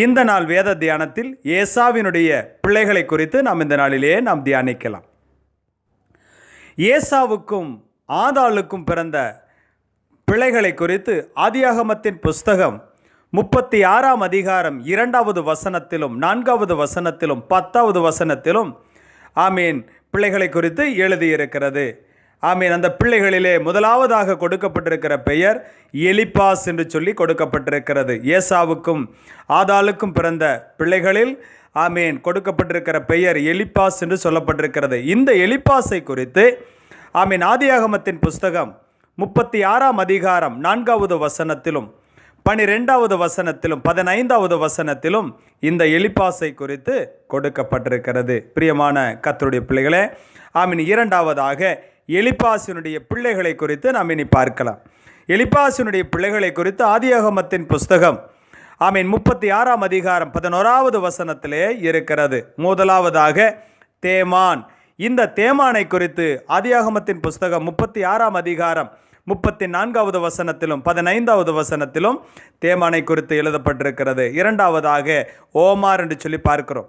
இந்த நாள் வேத தியானத்தில் ஏசாவினுடைய பிள்ளைகளை குறித்து நாம் இந்த நாளிலேயே நாம் தியானிக்கலாம். ஏசாவுக்கும் ஆதாளுக்கும் பிறந்த பிள்ளைகளை குறித்து ஆதியாகமத்தின் புஸ்தகம் முப்பத்தி ஆறாம் அதிகாரம் இரண்டாவது வசனத்திலும் நான்காவது வசனத்திலும் பத்தாவது வசனத்திலும் ஆமீன் பிள்ளைகளை குறித்து எழுதியிருக்கிறது. ஆமீன். அந்த பிள்ளைகளிலே முதலாவதாக கொடுக்கப்பட்டிருக்கிற பெயர் எலிபாஸ் என்று சொல்லி கொடுக்கப்பட்டிருக்கிறது. ஏசாவுக்கும் ஆதாளுக்கும் பிறந்த பிள்ளைகளில் ஆமீன் கொடுக்கப்பட்டிருக்கிற பெயர் எலிபாஸ் என்று சொல்லப்பட்டிருக்கிறது. இந்த எலிபாஸை குறித்து ஆமீன் ஆதியாகமத்தின் புஸ்தகம் முப்பத்தி ஆறாம் அதிகாரம் நான்காவது வசனத்திலும் பனிரெண்டாவது வசனத்திலும் பதினைந்தாவது வசனத்திலும் இந்த எலிப்பாசை குறித்து கொடுக்கப்பட்டிருக்கிறது. பிரியமான கத்தருடைய பிள்ளைகளே ஆமீன் இரண்டாவதாக எலிப்பாசினுடைய பிள்ளைகளை குறித்து நாம் இனி பார்க்கலாம். எலிப்பாசினுடைய பிள்ளைகளை குறித்து ஆதியாகமத்தின் புஸ்தகம் ஆமீன் முப்பத்தி ஆறாம் அதிகாரம் பதினோராவது வசனத்திலே இருக்கிறது. முதலாவதாக தேமான். இந்த தேமானை குறித்து ஆதியாகமத்தின் புஸ்தகம் முப்பத்தி ஆறாம் அதிகாரம் முப்பத்தி நான்காவது வசனத்திலும் பதினைந்தாவது வசனத்திலும் தேமானை குறித்து எழுதப்பட்டிருக்கிறது. இரண்டாவதாக ஓமார் என்று சொல்லி பார்க்கிறோம்.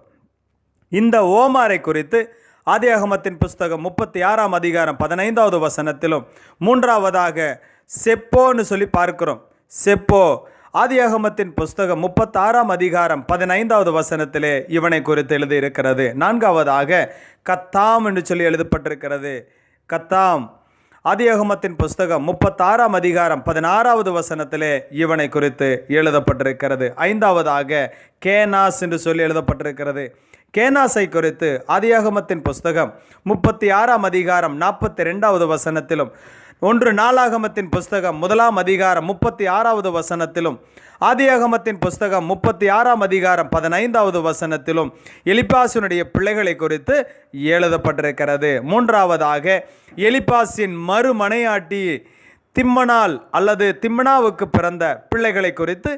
இந்த ஓமாரை குறித்து ஆதியாகமத்தின் புஸ்தகம் முப்பத்தி ஆறாம் அதிகாரம் பதினைந்தாவது வசனத்திலும் மூன்றாவதாக செப்போன்னு சொல்லி பார்க்கிறோம். செப்போ ஆதியாகமத்தின் புஸ்தகம் முப்பத்தாறாம் அதிகாரம் பதினைந்தாவது வசனத்திலே இவனை குறித்து எழுதியிருக்கிறது. நான்காவதாக கத்தாம் என்று சொல்லி எழுதப்பட்டிருக்கிறது. கத்தாம் ஆதியாகமத்தின் புஸ்தகம் முப்பத்தாறாம் அதிகாரம் பதினாறாவது வசனத்திலே இவனை குறித்து எழுதப்பட்டிருக்கிறது. ஐந்தாவதாக கேனாஸ் என்று சொல்லி எழுதப்பட்டிருக்கிறது. கேனாசை குறித்து ஆதியாகமத்தின் புஸ்தகம் முப்பத்தி ஆறாம் அதிகாரம் நாற்பத்தி ரெண்டாவது வசனத்திலும் ஒன்று நாளாகமத்தின் புஸ்தகம் முதலாம் அதிகாரம் முப்பத்தி ஆறாவது வசனத்திலும் ஆதியாகமத்தின் புஸ்தகம் முப்பத்தி ஆறாம் அதிகாரம் பதினைந்தாவது வசனத்திலும் எலிபாசுனுடைய பிள்ளைகளை குறித்து எழுதப்பட்டிருக்கிறது. மூன்றாவதாக எலிபாசின் மறுமனையாட்டி திம்மனால் அல்லது திம்மனாவுக்கு பிறந்த பிள்ளைகளை குறித்து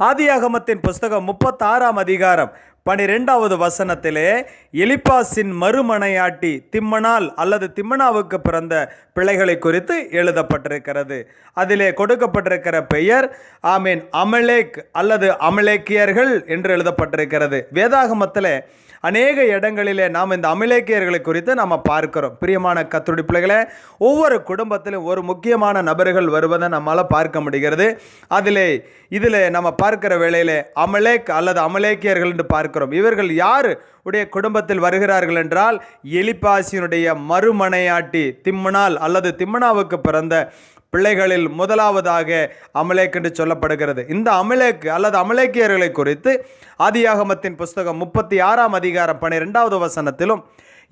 ஆதியாகமத்தின் புஸ்தகம் முப்பத்தாறாம் அதிகாரம் பனிரெண்டாவது வசனத்திலே எலிப்பாசின் மறுமனையாட்டி திம்மனால் அல்லது திம்மனாவுக்கு பிறந்த பிள்ளைகளை குறித்து எழுதப்பட்டிருக்கிறது. அதிலே கொடுக்கப்பட்டிருக்கிற பெயர் ஆமீன் அமலேக் அல்லது அமலேக்கியர்கள் என்று எழுதப்பட்டிருக்கிறது. வேதாகமத்தில் அநேக இடங்களிலே நாம் இந்த அமிலேக்கியர்களை குறித்து நாம் பார்க்கிறோம். பிரியமான கத்துடி பிள்ளைகளை ஒவ்வொரு குடும்பத்திலும் ஒரு முக்கியமான நபர்கள் வருவதை நம்மால் பார்க்க முடிகிறது. அதிலே இதில் நம்ம பார்க்கிற வேளையில் அமலேக் அல்லது அமலேக்கியர்கள் என்று பார்க்கிறோம். இவர்கள் யார்? உடைய குடும்பத்தில் வருகிறார்கள் என்றால் எலிப்பாசியினுடைய மறுமனையாட்டி திம்மனால் அல்லது திம்மனாவுக்கு பிறந்த பிள்ளைகளில் முதலாவதாக அமலேக் என்று சொல்லப்படுகிறது. இந்த அமலேக் அல்லது அமலேக்கியர்களை குறித்து ஆதியாகமத்தின் புஸ்தகம் முப்பத்தி ஆறாம் அதிகாரம் பன்னிரெண்டாவது வசனத்திலும்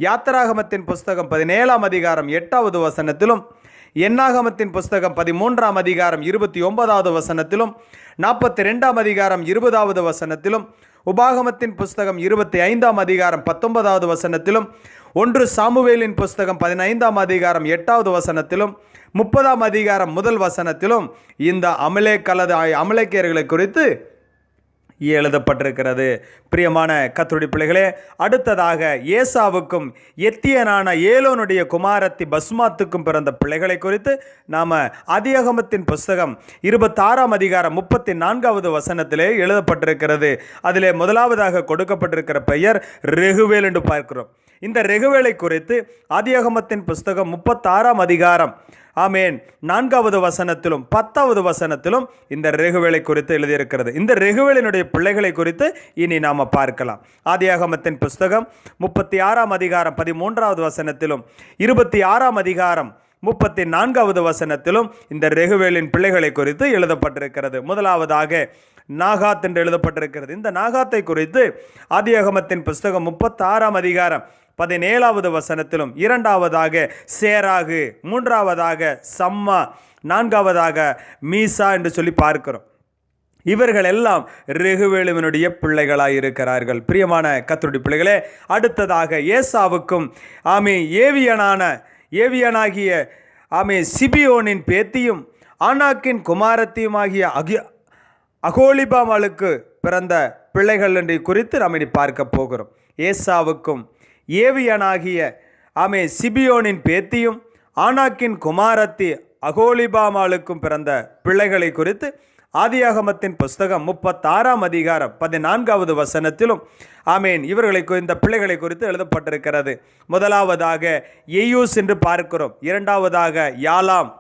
யாத்திராகமத்தின் புஸ்தகம் பதினேழாம் அதிகாரம் எட்டாவது வசனத்திலும் எண்ணாகமத்தின் புஸ்தகம் பதிமூன்றாம் அதிகாரம் இருபத்தி ஒன்பதாவது வசனத்திலும் நாற்பத்தி ரெண்டாம் அதிகாரம் இருபதாவது வசனத்திலும் உபாகமத்தின் புஸ்தகம் இருபத்தி ஐந்தாம் அதிகாரம் பத்தொன்பதாவது வசனத்திலும் ஒன்று சாமுவேலின் புஸ்தகம் பதினைந்தாம் அதிகாரம் எட்டாவது வசனத்திலும் முப்பதாம் அதிகாரம் முதல் வசனத்திலும் இந்த அமலேக் அல்லது அமலேக்கியர்களை குறித்து எழுதப்பட்டிருக்கிறது. பிரியமான கத்துடி பிள்ளைகளே அடுத்ததாக ஏசாவுக்கும் எத்தியனான ஏலோனுடைய குமாரத்தி பஸ்மாத்துக்கும் பிறந்த பிள்ளைகளை குறித்து நாம் அதியகமத்தின் புஸ்தகம் இருபத்தாறாம் அதிகாரம் முப்பத்தி நான்காவது வசனத்திலே எழுதப்பட்டிருக்கிறது. அதிலே முதலாவதாக கொடுக்கப்பட்டிருக்கிற பெயர் ரெகுவேல் என்று பார்க்கிறோம். இந்த ரெகுவேலை குறித்து ஆதியகமத்தின் புஸ்தகம் முப்பத்தாறாம் அதிகாரம் ஆமேன். நான்காவது வசனத்திலும் பத்தாவது வசனத்திலும் இந்த ரெகுவேலை குறித்து எழுதியிருக்கிறது. இந்த ரெகுவேலினுடைய பிள்ளைகளை குறித்து இனி நாம் பார்க்கலாம். ஆதியாகமத்தின் புஸ்தகம் முப்பத்தி ஆறாம் அதிகாரம் பதிமூன்றாவது வசனத்திலும் இருபத்தி ஆறாம் அதிகாரம் முப்பத்தி நான்காவது வசனத்திலும் இந்த ரெகுவேலின் பிள்ளைகளை குறித்து எழுதப்பட்டிருக்கிறது. முதலாவதாக நாகாத் என்று எழுதப்பட்டிருக்கிறது. இந்த நாகாத்தை குறித்து ஆதியாகமத்தின் புஸ்தகம் முப்பத்தாறாம் அதிகாரம் பதினேழாவது வசனத்திலும் இரண்டாவதாக சேராகு மூன்றாவதாக சம்மா நான்காவதாக மீசா என்று சொல்லி பார்க்கிறோம். இவர்கள் எல்லாம் ரெகுவேலுவனுடைய பிள்ளைகளாய் இருக்கிறார்கள். பிரியமான கத்தருடைய பிள்ளைகளே அடுத்ததாக ஏசாவுக்கும் ஆமே ஏவியனான ஏவியனாகிய ஆமே சிபியோனின் பேத்தியும் ஆனாக்கின் குமாரத்தியுமாகிய அகி அகோலிபாமலுக்கு பிறந்த பிள்ளைகள் என்று குறித்து நாம் இனி பார்க்க போகிறோம். ஏசாவுக்கும் ஏவியனாகிய ஆமே சிபியோனின் பேத்தியும் ஆனாக்கின் குமாரத்தி அகோலிபாமாளுக்கும் பிறந்த பிள்ளைகளை குறித்து ஆதியாகமத்தின் புஸ்தகம் முப்பத்தாறாம் அதிகாரம் பதினான்காவது வசனத்திலும் ஆமேன் இவர்களை இந்த பிள்ளைகளை குறித்து எழுதப்பட்டிருக்கிறது. முதலாவதாக எய்யூஸ் என்று பார்க்கிறோம். இரண்டாவதாக யாலாம்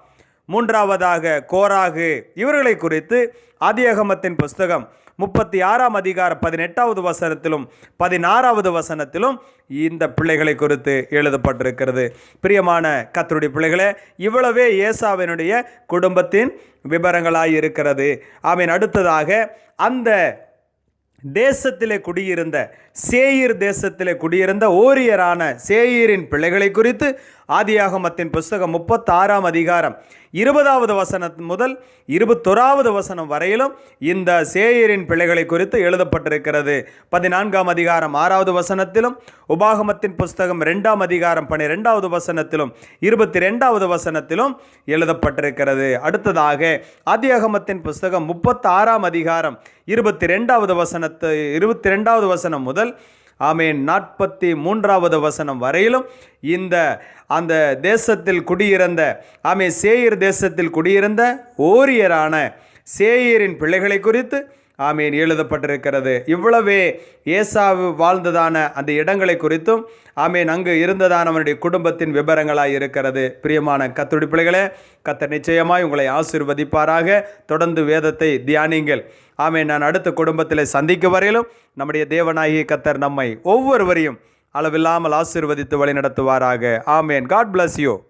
மூன்றாவதாக கோராகு. இவர்களை குறித்து ஆதியாகமத்தின் புஸ்தகம் முப்பத்தி ஆறாம் அதிகார பதினெட்டாவது வசனத்திலும் பதினாறாவது வசனத்திலும் இந்த பிள்ளைகளை குறித்து எழுதப்பட்டிருக்கிறது. பிரியமான கத்தருடைய பிள்ளைகளே இவ்வளவே ஏசாவினுடைய குடும்பத்தின் விபரங்களாய் இருக்கிறது. ஆமீன். அடுத்ததாக அந்த தேசத்திலே குடியிருந்த சேயிர் தேசத்திலே குடியிருந்த ஓரியரான சேயீரின் பிள்ளைகளை குறித்து ஆதியாகமத்தின் புஸ்தகம் முப்பத்தாறாம் அதிகாரம் இருபதாவது வசனம் முதல் இருபத்தொராவது வசனம் வரையிலும் இந்த சேயரின் பிள்ளைகளை குறித்து எழுதப்பட்டிருக்கிறது. பதினான்காம் அதிகாரம் ஆறாவது வசனத்திலும் உபாகமத்தின் புஸ்தகம் ரெண்டாம் அதிகாரம் பன்னிரெண்டாவது வசனத்திலும் இருபத்தி ரெண்டாவது வசனத்திலும் எழுதப்பட்டிருக்கிறது. அடுத்ததாக ஆதியாகமத்தின் புஸ்தகம் முப்பத்தாறாம் அதிகாரம் இருபத்தி ரெண்டாவது வசனத்து இருபத்தி ரெண்டாவது வசனம் முதல் ஆமேன். நாற்பத்தி மூன்றாவது வசனம் வரையிலும் இந்த அந்த தேசத்தில் குடியிருந்த ஆமே சேயர் தேசத்தில் குடியிருந்த ஓரியரான சேயரின் பிள்ளைகளை குறித்து ஆமீன். எழுதப்பட்டிருக்கிறது. இவ்வளவே ஏசாவு வாழ்ந்ததான அந்த இடங்களை குறித்தும் ஆமீன் அங்கு இருந்ததான அவனுடைய குடும்பத்தின் விபரங்களாக இருக்கிறது. பிரியமான கத்துடிப்பிள்ளைகளே கத்த நிச்சயமாய் உங்களை ஆசிர்வதிப்பாராக. தொடர்ந்து வேதத்தை தியானிங்கள். ஆமே நான் அடுத்த குடும்பத்தில் சந்திக்க வரையிலும் நம்முடைய தேவனாகிய கத்தர் நம்மை ஒவ்வொருவரையும் அளவில்லாமல் ஆசீர்வதித்து வழிநடத்துவாராக. ஆமேன். God bless you